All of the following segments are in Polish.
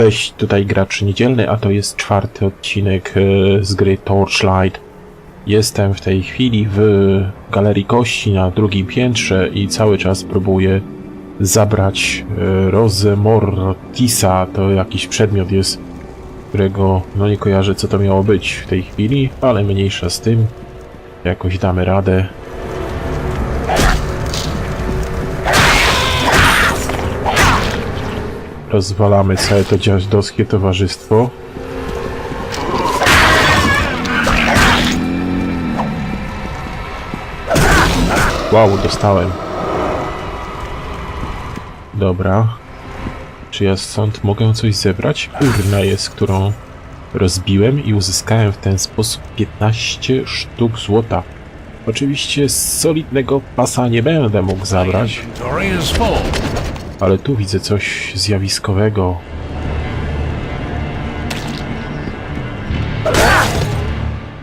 Cześć, tutaj gracz niedzielny, a to jest czwarty odcinek e, z gry Torchlight. Jestem w tej chwili w Galerii Kości na drugim piętrze i cały czas próbuję zabrać e, Rozę Mortisa. To jakiś przedmiot jest, którego no nie kojarzę co to miało być w tej chwili, ale mniejsza z tym. Jakoś damy radę. Rozwalamy całe to dziazdowskie towarzystwo. Wow, dostałem. Dobra. Czy ja stąd mogę coś zebrać? Urna jest, którą rozbiłem i uzyskałem w ten sposób 15 sztuk złota. Oczywiście z solidnego pasa nie będę mógł zabrać. Ale tu widzę coś zjawiskowego.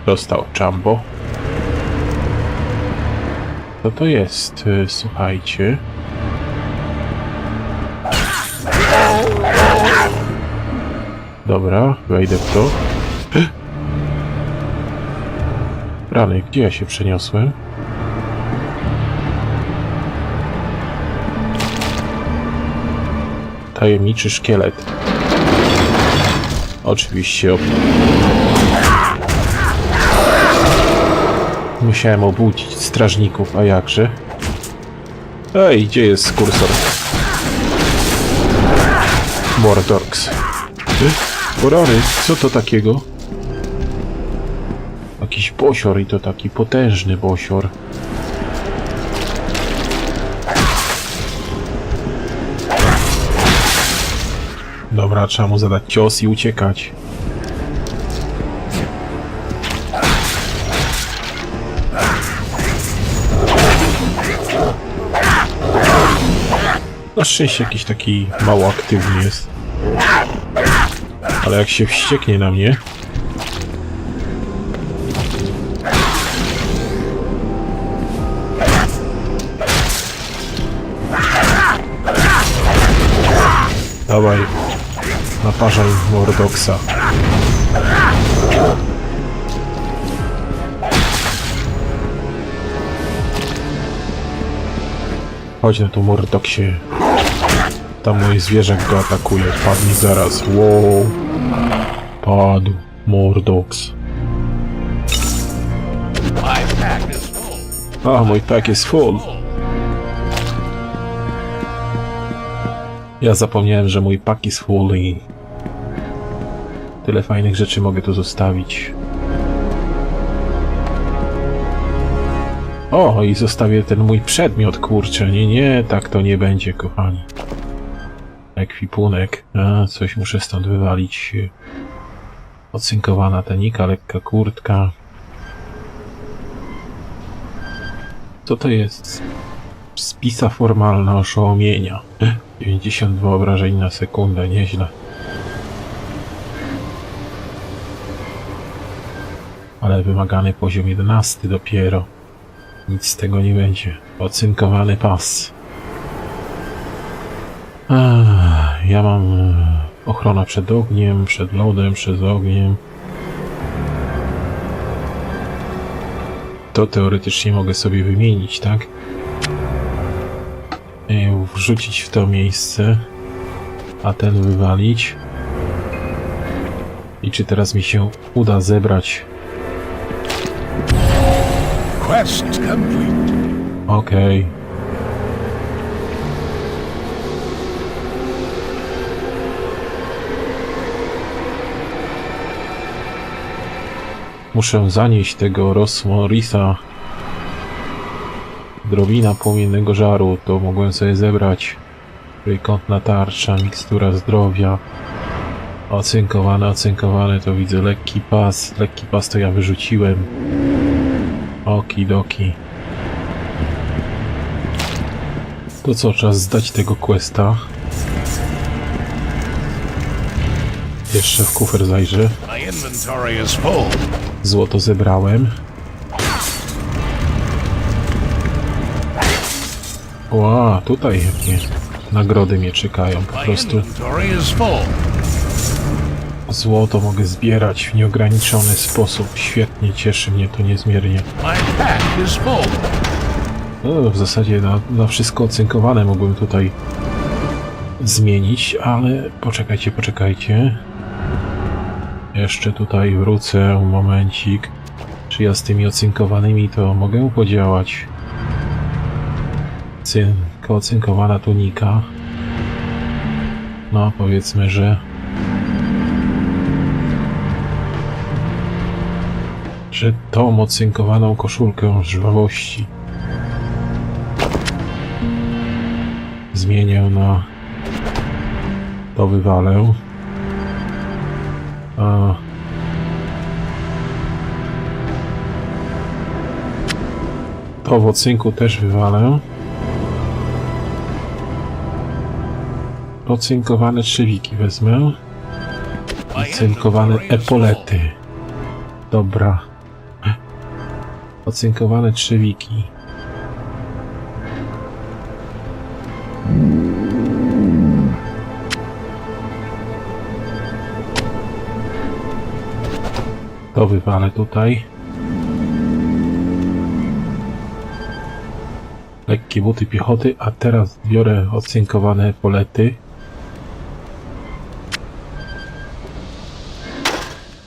Dostał Jumbo. Co to jest? Y, Słuchajcie. Dobra, wejdę w to. Rany, gdzie ja się przeniosłem? Tajemniczy szkielet. Oczywiście. Musiałem obudzić strażników, a jakże? Ej, gdzie jest kursor? Mordorks. Porary, co to takiego? Jakiś bosior i to taki potężny bosior. Dobra, trzeba mu zadać cios i uciekać. Na szczęście jakiś taki mało aktywny jest. Ale jak się wścieknie na mnie... Dawaj, naparzaj Mordoksa. Chodź na tu Mordoksie. Tam mój zwierzak go atakuje. Padnie zaraz. Wow. Padł. Mordox. A, mój pack jest full. Ja zapomniałem, że mój pack jest full i... Tyle fajnych rzeczy mogę tu zostawić. O, i zostawię ten mój przedmiot, kurczę. Nie, nie, tak to nie będzie, kochani. Ekwipunek. A, coś muszę stąd wywalić. Ocynkowana tenika, lekka kurtka. Co to jest? Spisa formalna oszołomienia. 92 obrażeń na sekundę, nieźle. Ale wymagany poziom 11 dopiero. Nic z tego nie będzie. Ocynkowany pas. Ja mam e, ochrona przed ogniem, przed lodem, przed ogniem. To teoretycznie mogę sobie wymienić, tak? I wrzucić w to miejsce, a ten wywalić. I czy teraz mi się uda zebrać? Quest complete. Okej. Muszę zanieść tego Rosmorisa. Drobina płomiennego żaru, to mogłem sobie zebrać. Trójkątna tarcza, mikstura zdrowia. Ocynkowane, ocynkowane, to widzę lekki pas. Lekki pas to ja wyrzuciłem. Okidoki. To co, czas zdać tego questa. Jeszcze w kufer zajrzę. Złoto zebrałem. Ła, tutaj jakie nagrody mnie czekają po prostu. Złoto mogę zbierać w nieograniczony sposób. Świetnie, cieszy mnie to niezmiernie. Full. No, w zasadzie na, na wszystko ocynkowane mógłbym tutaj zmienić, ale poczekajcie, poczekajcie. Jeszcze tutaj wrócę, momencik. Czy ja z tymi ocynkowanymi to mogę podziałać? Cynk, ocynkowana tunika. No, powiedzmy, że... Że tą ocynkowaną koszulkę żwawości zmienię na to wywalę. A to w ocynku też wywalę. Ocynkowane trzewiki wezmę. Ocynkowane epolety. Dobra. Ocynkowane trzewiki. To wywalę tutaj. Lekkie buty piechoty, a teraz biorę ocynkowane polety.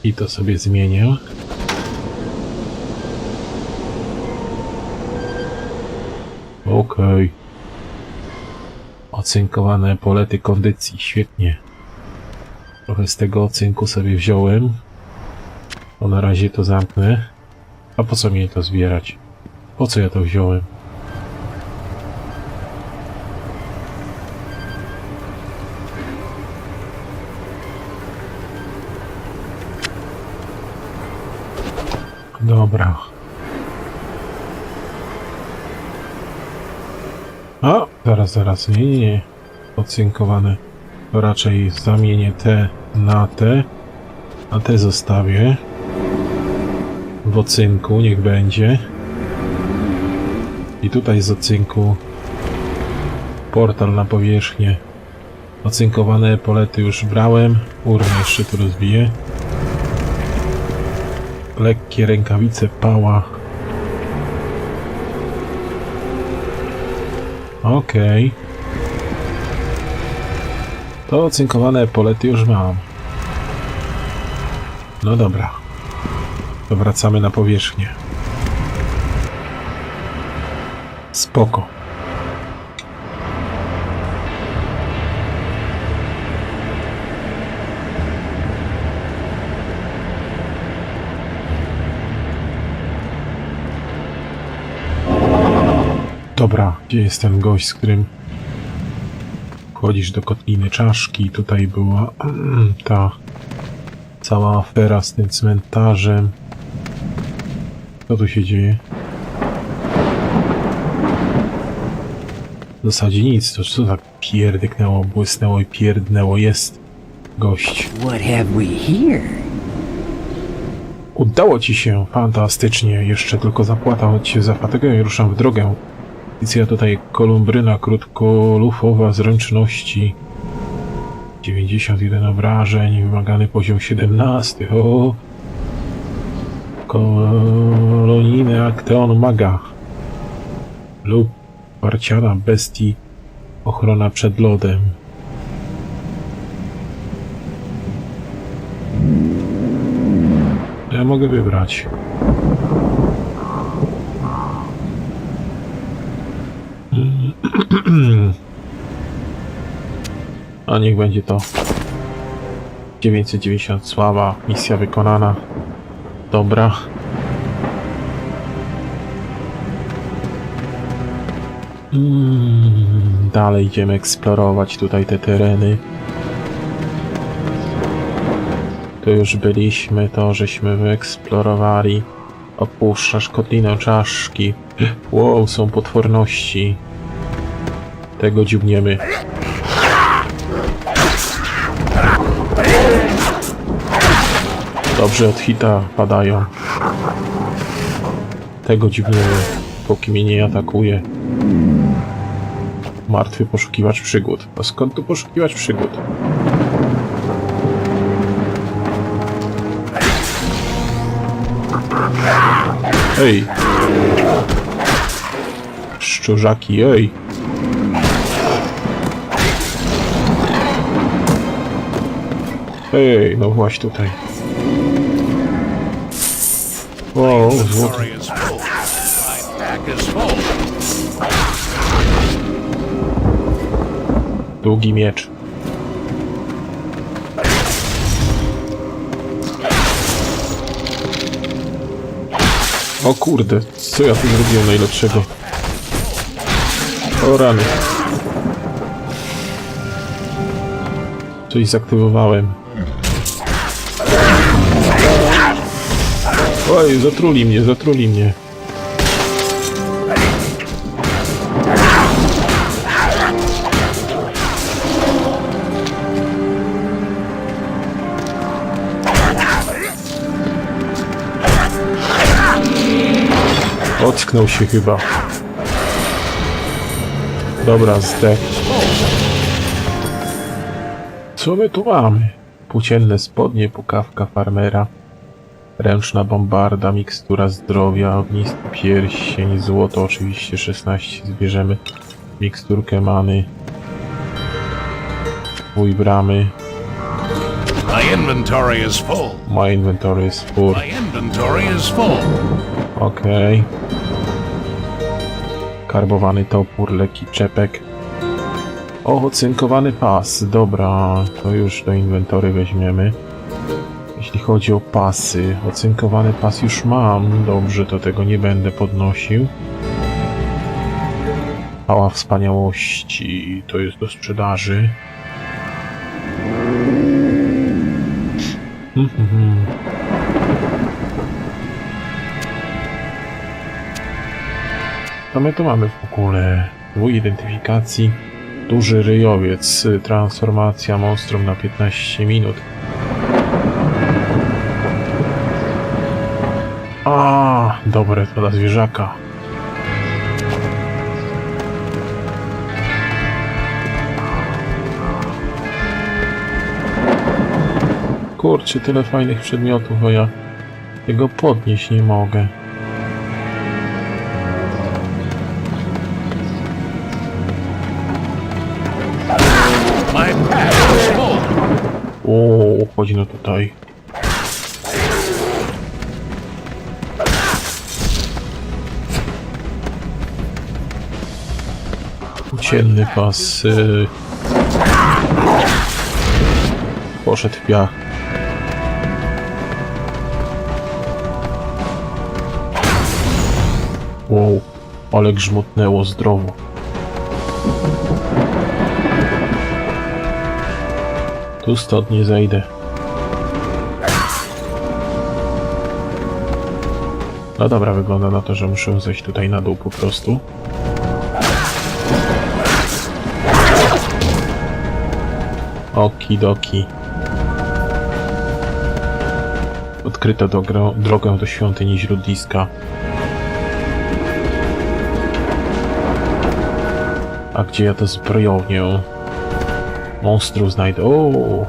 I to sobie zmienię. Okej. Ocynkowane polety kondycji, świetnie. Trochę z tego ocynku sobie wziąłem. To na razie to zamknę. A po co mi to zbierać? Po co ja to wziąłem? Zaraz, nie, nie, nie. Ocynkowane. To raczej zamienię te na te. A te zostawię. W ocynku, niech będzie. I tutaj z ocynku portal na powierzchnię. Ocynkowane polety już brałem. Urmę jeszcze tu rozbiję. Lekkie rękawice pała. Okej. To ocynkowane polety już mam. No dobra. To wracamy na powierzchnię. Spoko. Dobra, gdzie jest ten gość, z którym wchodzisz do kotliny czaszki? Tutaj była ta cała afera z tym cmentarzem. Co tu się dzieje? W zasadzie nic, to co tak pierdyknęło, błysnęło i pierdnęło jest gość. What have we here? Udało ci się, fantastycznie. Jeszcze tylko zapłata od cię za fatygę i ruszam w drogę. Policja tutaj kolumbryna krótkolufowa zręczności. 91 obrażeń, wymagany poziom 17. O! Kolonijny akteon maga. Lub parciana bestii. Ochrona przed lodem. Ja mogę wybrać. A niech będzie to 990 sława, misja wykonana. Dobra. Mm, dalej idziemy eksplorować tutaj te tereny. Tu już byliśmy, to żeśmy wyeksplorowali. Opuszczasz kotlinę czaszki. Wow, są potworności. Tego dziubniemy. Dobrze, od hita padają. Tego dziubniemy, póki mnie nie atakuje. Martwy poszukiwacz przygód. A skąd tu poszukiwać przygód? Ej! Szczurzaki, ej! Ej, no właśnie tutaj. O, złoty. Długi miecz. O kurde, co ja tu zrobiłem najlepszego? O rany. Coś zaktywowałem. Oj, zatruli mnie, zatruli mnie. Ocknął się chyba. Dobra, zdech. Co my tu mamy? Płócienne spodnie, pukawka farmera, ręczna bombarda, mikstura zdrowia, ognisty pierścień, złoto oczywiście 16 zbierzemy, miksturkę many, twój bramy, My inventory is full. my inventory is full. My inventory is full. Okej. Karbowany topór, lekki czepek. O, ocynkowany pas. Dobra, to już do inwentory weźmiemy. Jeśli chodzi o pasy, ocynkowany pas już mam. Dobrze, to tego nie będę podnosił. Pała wspaniałości, to jest do sprzedaży. Co my tu mamy w ogóle? Dwój identyfikacji. Duży ryjowiec. Transformacja monstrum na 15 minut. A, dobre, to dla zwierzaka. Kurczę, tyle fajnych przedmiotów, a ja tego podnieść nie mogę. O, chodzi no tutaj. Ucienny pas. Y... Poszedł w piach. Wow, ale grzmotnęło zdrowo. Tu stąd nie zejdę. No dobra, wygląda na to, że muszę zejść tutaj na dół po prostu. Okidoki. Odkryto dogro- drogę do świątyni źródliska. A gdzie ja to zbrojownię? Monstru znajdę. O!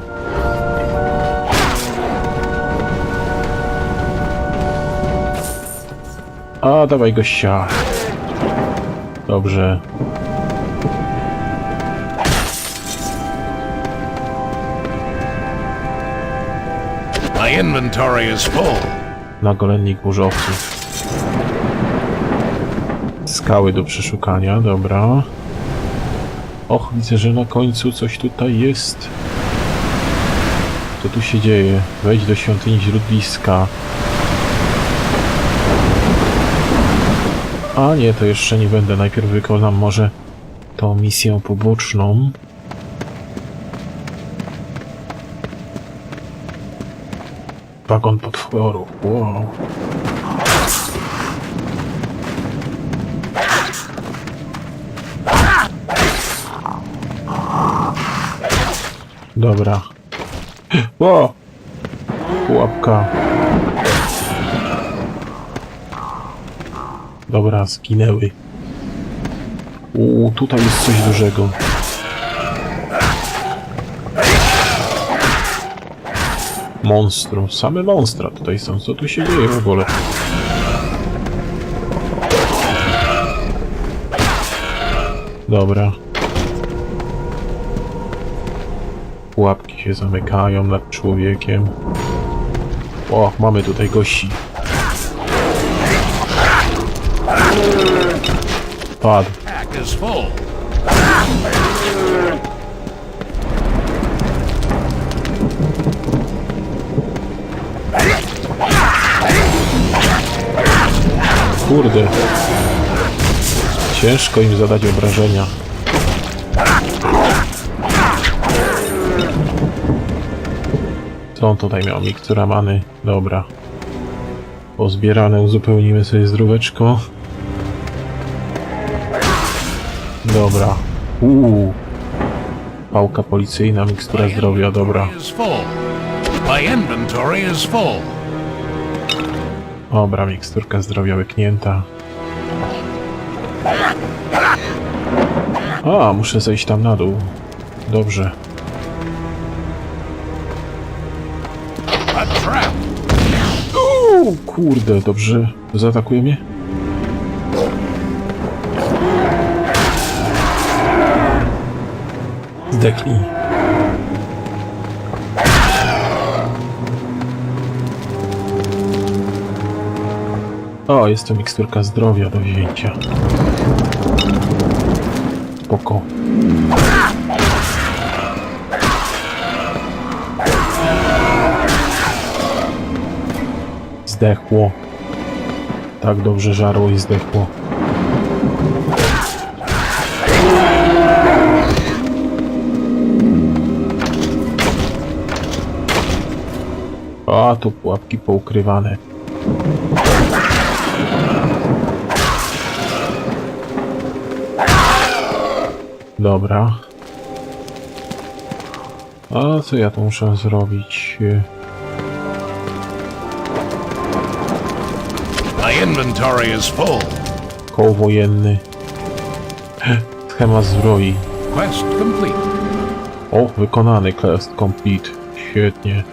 A, dawaj gościa. Dobrze. Inventory is full. Nagolennik burzowców. Skały do przeszukania, dobra. Och, widzę, że na końcu coś tutaj jest. Co tu się dzieje? Wejdź do świątyni źródliska. A nie, to jeszcze nie będę. Najpierw wykonam może tą misję poboczną. Wagon potworów. Wow. Dobra. O! Pułapka. Dobra, zginęły. Uuu, tutaj jest coś dużego. Monstrum, same monstra tutaj są. Co tu się dzieje w ogóle? Dobra. Pułapki się zamykają nad człowiekiem. O, mamy tutaj gości. Padł. Kurde. Ciężko im zadać obrażenia. Co on tutaj miał? Mikstura many. Dobra. Pozbierane uzupełnimy sobie zdróweczko. Dobra. Uuu. Pałka policyjna, mikstura zdrowia, dobra. My inventory is full. Dobra, miksturka zdrowia łyknięta. A, muszę zejść tam na dół. Dobrze. Kurde, dobrze. Zaatakuje mnie? Zdechli. O, jest to miksturka zdrowia do wzięcia. Spoko. Zdechło. Tak dobrze żarło i zdechło. A, tu pułapki poukrywane. Dobra. A co ja tu muszę zrobić? My inventory is full. Koło wojenny. Schemat zbroi. Quest complete. O, wykonany quest complete. Świetnie.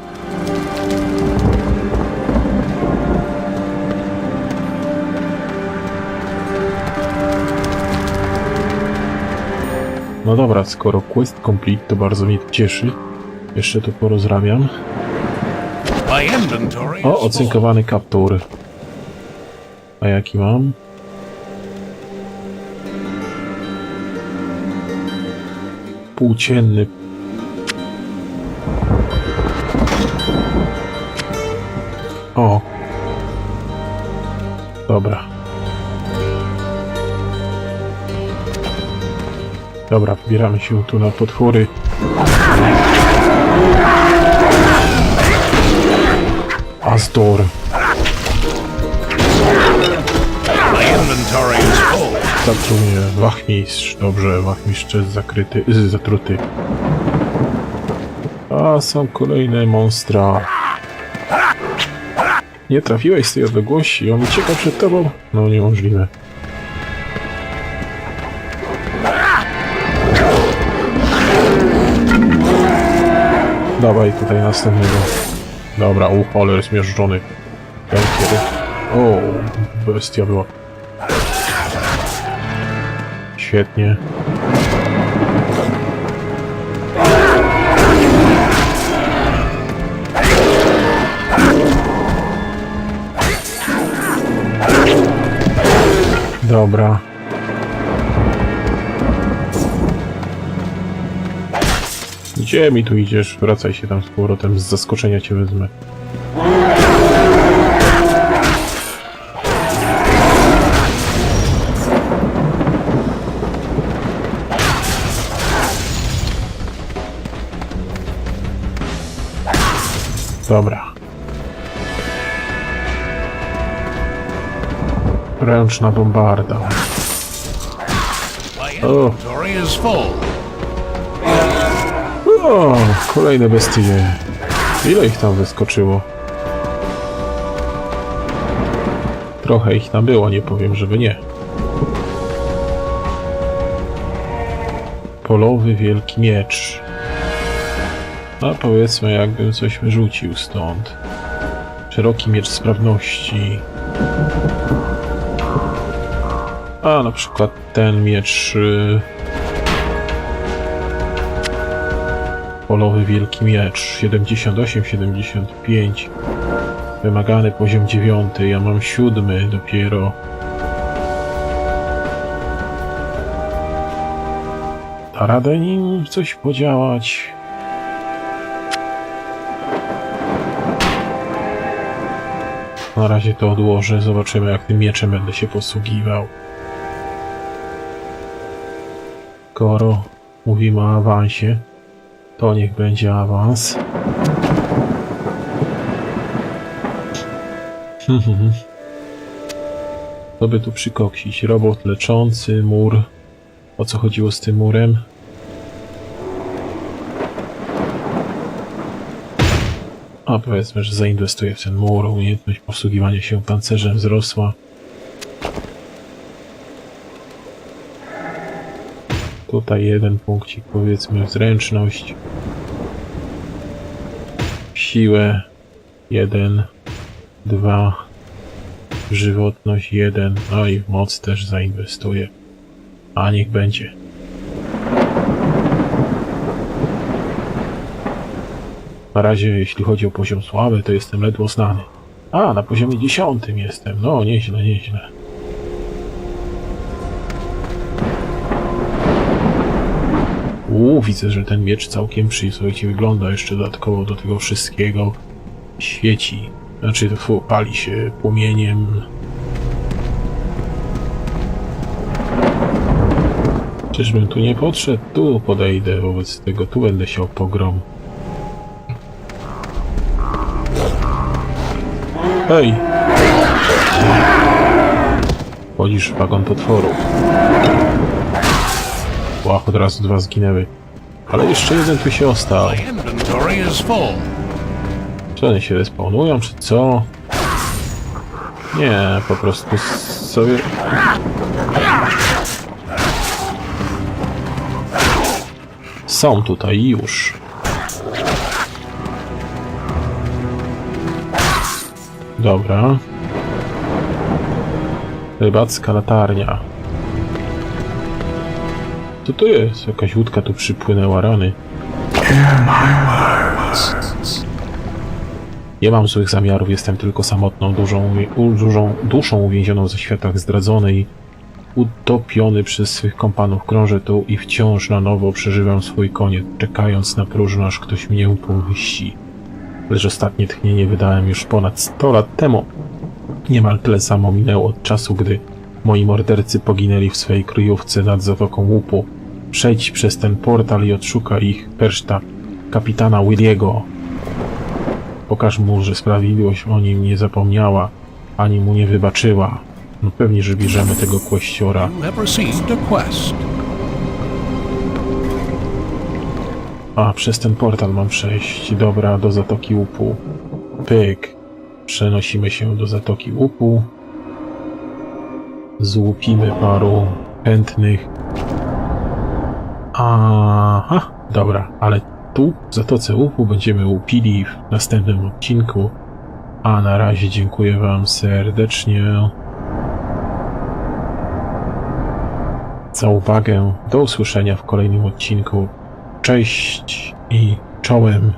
No dobra, skoro quest complete, to bardzo mnie cieszy. Jeszcze to porozrabiam. O, ocynkowany kaptur. A jaki mam? Płócienny. O. Dobra. Dobra, wbieramy się tu na potwory. Astor. Zatruł mnie wachmistrz. Dobrze, wachmistrz jest zakryty, z, zatruty. A, są kolejne monstra. Nie trafiłeś z tej odległości, on ucieka przed tobą? No, niemożliwe. Dawaj tutaj następnego. Dobra, u, ale zmierzczony. Bękier. O, bestia była. Świetnie. Dobra. Gdzie mi tu idziesz? Wracaj się tam z powrotem, z zaskoczenia cię wezmę. Dobra. Ręczna bombarda. My O, kolejne bestie. Ile ich tam wyskoczyło? Trochę ich tam było, nie powiem, żeby nie. Polowy wielki miecz. A powiedzmy, jakbym coś wyrzucił stąd. Szeroki miecz sprawności. A na przykład ten miecz y, polowy wielki miecz 78, 75 wymagany poziom 9, ja mam siódmy dopiero. Da radę nim coś podziałać? Na razie to odłożę, zobaczymy jak tym mieczem będę się posługiwał. Skoro mówimy o awansie to niech będzie awans. Co by tu przykoksić? Robot leczący, mur. O co chodziło z tym murem? A powiedzmy, że zainwestuję w ten mur. Umiejętność posługiwania się pancerzem wzrosła. Tutaj jeden punkcik, powiedzmy, w zręczność. Siłę. Jeden. Dwa. W żywotność. Jeden. No i w moc też zainwestuję. A niech będzie. Na razie, jeśli chodzi o poziom sławy, to jestem ledwo znany. A, na poziomie dziesiątym jestem. No, nieźle, nieźle. Widzę, że ten miecz całkiem przyzwoicie wygląda. Jeszcze dodatkowo do tego wszystkiego świeci. Znaczy, fu, pali się płomieniem. Czyżbym tu nie podszedł? Tu podejdę wobec tego. Tu będę siał pogrom. Hej! Wchodzisz w wagon potworów. Łach, od razu dwa zginęły. Ale jeszcze jeden tu się ostał. Czy one się respawnują, czy co? Nie, po prostu sobie... Są tutaj już. Dobra. Rybacka latarnia. Co to jest? Jakaś łódka tu przypłynęła, rany. Nie mam złych zamiarów, jestem tylko samotną, dużą, dużą duszą uwięzioną ze światach zdradzonej. Utopiony przez swych kompanów krążę tu i wciąż na nowo przeżywam swój koniec, czekając na próżno, aż ktoś mnie upomyści. Lecz ostatnie tchnienie wydałem już ponad 100 lat temu. Niemal tyle samo minęło od czasu, gdy moi mordercy poginęli w swej kryjówce nad Zatoką Łupu. Przejdź przez ten portal i odszukaj ich, perszta, kapitana Williego. Pokaż mu, że sprawiedliwość o nim nie zapomniała, ani mu nie wybaczyła. No pewnie, że bierzemy tego kłeściora. A przez ten portal mam przejść. Dobra, do Zatoki Łupu. Pyk. Przenosimy się do Zatoki Łupu. Złupimy paru chętnych. Aha, dobra, ale tu, w Zatoce Łupu, będziemy łupili w następnym odcinku. A na razie dziękuję Wam serdecznie za uwagę. Do usłyszenia w kolejnym odcinku. Cześć i czołem.